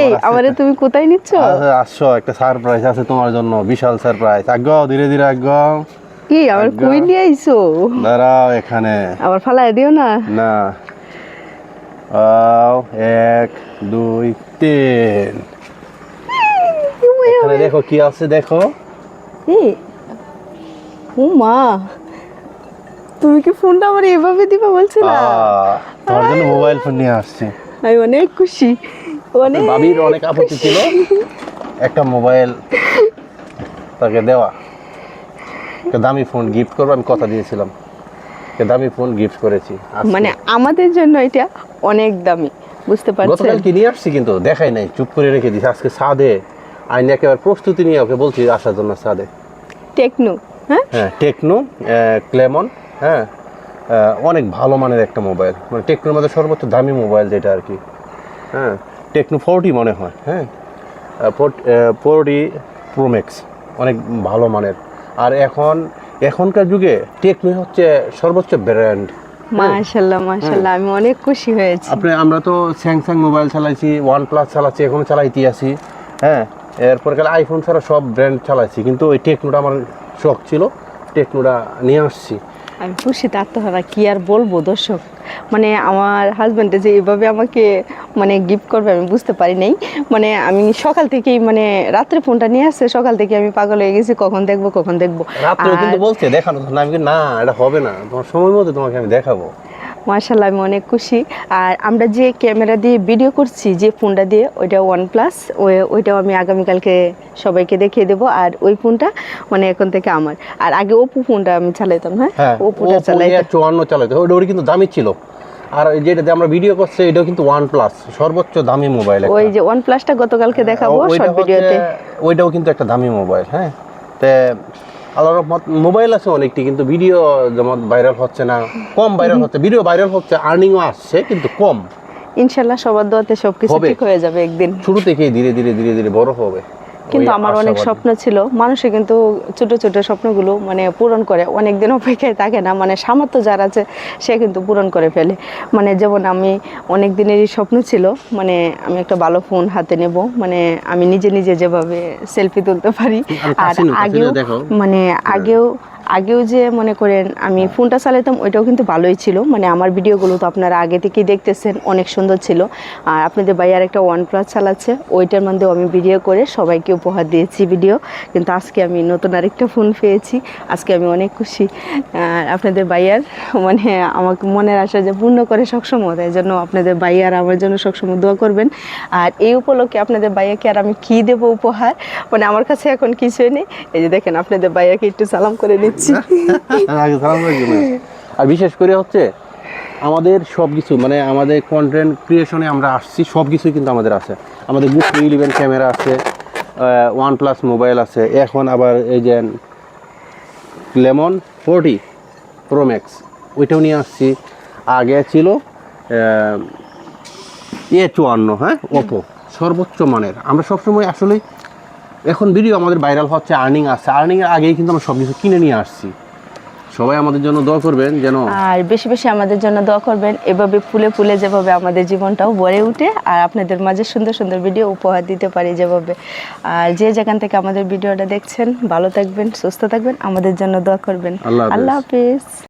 এই আমারে তুমি কোথায় নিচ্ছ? আসছো একটা সারপ্রাইজ আছে তোমার জন্য বিশাল সারপ্রাইজ আগ ধীরে ধীরে আগ কি আমার। কই নিয়ে আইছো? দাঁড়াও এখানে। আবার ফালাই দিও না। না। এক দুই তিন। এখানে দেখো কি আছে দেখো। এই ও মা তুমি কি ফোনটা আমার এভাবে দিবা বলছো না তোমার জন্য মোবাইল ফোন নিয়ে আসছি। আমি অনেক খুশি। বাবির অনেক আপত্তি ছিল। একটা মোবাইল তাকে দেওয়া। দামি ফোন গিফট করব আমি কথা দিয়েছিলাম। দামি ফোন গিফট করেছি মানে আমাদের জন্য এটা অনেক দামি বুঝতে পারছেন? গতকাল কি নিয়ে আসছি কিন্তু? দেখাই নাই চুপ করে রেখে দিছি আজকে সাদে আইনি একেবারে প্রস্তুতি নিয়ে ওকে বলছি আসার জন্য সাদে। টেকনো হ্যাঁ? হ্যাঁ টেকনো ক্লেমন হ্যাঁ অনেক ভালো মানের একটা মোবাইল। মানে টেকনোর মধ্যে সর্বোচ্চ দামি মোবাইল যেটা আর কি হ্যাঁ। টেকনো ফোরটি মনে হয় হ্যাঁ? ফোরটি প্রোম্যাক্স অনেক ভালো মানের। আর এখন এখনকার যুগে টেকনো হচ্ছে সর্বোচ্চ ব্র্যান্ড। মাশাল্লাহ মাশাল্লাহ আমি অনেক খুশি হয়েছি। আপনি আমরা তো স্যামসাং মোবাইল চালাইছি ওয়ান প্লাস চালাচ্ছি এখনও চালাইতে আছি হ্যাঁ? এরপর গেলে আইফোন ছাড়া সব ব্র্যান্ড চালাইছি কিন্তু ওই টেকনোটা আমার শখ ছিল টেকনোটা নিয়ে আসছি। আমি খুশিতে আত্মহারা কি আর বলব দর্শক? মানে আমার হাজব্যান্ডে যে এভাবে আমাকে মানে গিফট করবে আমি বুঝতে পারি নাই। মানে আমি সকাল থেকেই মানে রাত্রে ফোনটা নিয়ে আসছে সকাল থেকে আমি পাগল হয়ে গেছি কখন দেখব কখন দেখব। কিন্তু বলছে দেখানো না। আমি না এটা হবে না। তোমার সময় মতো তোমাকে আমি দেখাবো। মার্শাল্লাহ আমি অনেক খুশি। আর আমরা যে ক্যামেরা দিয়ে ভিডিও করছি যে ফোনটা দিয়ে ওইটা ওয়ান প্লাস ওইটাও আমি আগামীকালকে সবাইকে দেখিয়ে দেবো। আর ওই ফোনটা মানে এখন থেকে আমার। আর আগে ওপো ফোনটা আমি চালাইতাম হ্যাঁ? হ্যাঁ ওপোটা চালাইতাম। চুয়ান্ন চালাইতে ওটা কিন্তু দামি ছিল। আর যেটা দিয়ে আমরা ভিডিও করছি এটাও কিন্তু ওয়ান প্লাস সর্বোচ্চ দামি মোবাইল ওই যে ওয়ান প্লাসটা গতকালকে দেখাবো শর্ট ভিডিওতে ওইটাও কিন্তু একটা দামি মোবাইল হ্যাঁ? তে আল্লাহর রহমত মোবাইল আছে অনেকটি কিন্তু ভিডিও যেমন ভাইরাল হচ্ছে না কম ভাইরাল হচ্ছে ভিডিও ভাইরাল হচ্ছে আর্নিংও আসছে কিন্তু কম। ইনশাল্লাহ সবার দোয়াতে সবকিছু। ঠিক হয়ে যাবে একদিন। শুরু থেকেই ধীরে ধীরে ধীরে ধীরে বড় হবে। কিন্তু আমার অনেক স্বপ্ন ছিল। মানুষে কিন্তু ছোট ছোট স্বপ্নগুলো মানে পূরণ করে। অনেক দিন অপেক্ষায় থাকে না। মানে সামর্থ্য যার আছে সে কিন্তু পূরণ করে ফেলে। মানে যেমন আমি অনেক দিনেরই স্বপ্ন ছিল মানে আমি একটা ভালো ফোন হাতে নেব। মানে আমি নিজে নিজে যেভাবে সেলফি তুলতে পারি। আর আগেও মানে আগেও আগেও যে মনে করেন আমি ফোনটা চালাতাম ওইটাও কিন্তু ভালোই ছিল। মানে আমার ভিডিওগুলো তো আপনারা আগে থেকেই দেখতেছেন অনেক সুন্দর ছিল। আর আপনাদের ভাইয়ার একটা ওয়ান প্লাস চালাচ্ছে ওইটার মধ্যেও আমি ভিডিও করে সবাইকে উপহার দিয়েছি ভিডিও। কিন্তু আজকে আমি নতুন আরেকটা ফোন পেয়েছি আজকে আমি অনেক খুশি। আর আপনাদের ভাইয়ার মানে আমাকে মনের আশা যে পূর্ণ করে সবসময় তাই জন্য আপনাদের ভাইয়ার আমার জন্য সবসময় দোয়া করবেন। আর এই উপলক্ষে আপনাদের ভাইয়াকে আর আমি কী দেবো উপহার? মানে আমার কাছে এখন কিছুই নেই। এই যে দেখেন আপনাদের ভাইয়াকে একটু সালাম করে নিচ্ছি। সালাম আর বিশেষ করে হচ্ছে আমাদের সব কিছু মানে আমাদের কন্টেন্ট ক্রিয়েশনে আমরা আসছি সব কিছুই কিন্তু আমাদের আছে। আমাদের বুক ইলেভেন ক্যামেরা আছে ওয়ান প্লাস মোবাইল আছে, এখন আবার এই যে লেমন ফোরটি প্রোম্যাক্স ওইটাও নিয়ে আসছি। আগে ছিল এ চুয়ান্ন হ্যাঁ ওপো সর্বোচ্চ মানের। আমরা সবসময় আসলে এখন ভিডিও আমাদের ভাইরাল হচ্ছে আর্নিং আসছে আর্নিংয়ের আগেই কিন্তু আমরা সব কিছু কিনে নিয়ে আসছি। সবাই আমাদের জন্য দোয়া করবেন যেন আর বেশি বেশি আমাদের জন্য দোয়া করবেন এভাবে ফুলে ফুলে যেভাবে আমাদের জীবনটাও ভরে উঠে আর আপনাদের মাঝে সুন্দর সুন্দর ভিডিও উপহার দিতে পারি যেভাবে। আর যে যেখান থেকে আমাদের ভিডিওটা দেখছেন ভালো থাকবেন সুস্থ থাকবেন আমাদের জন্য দোয়া করবেন। আল্লাহ হাফেজ। আল্লাহ হাফিজ।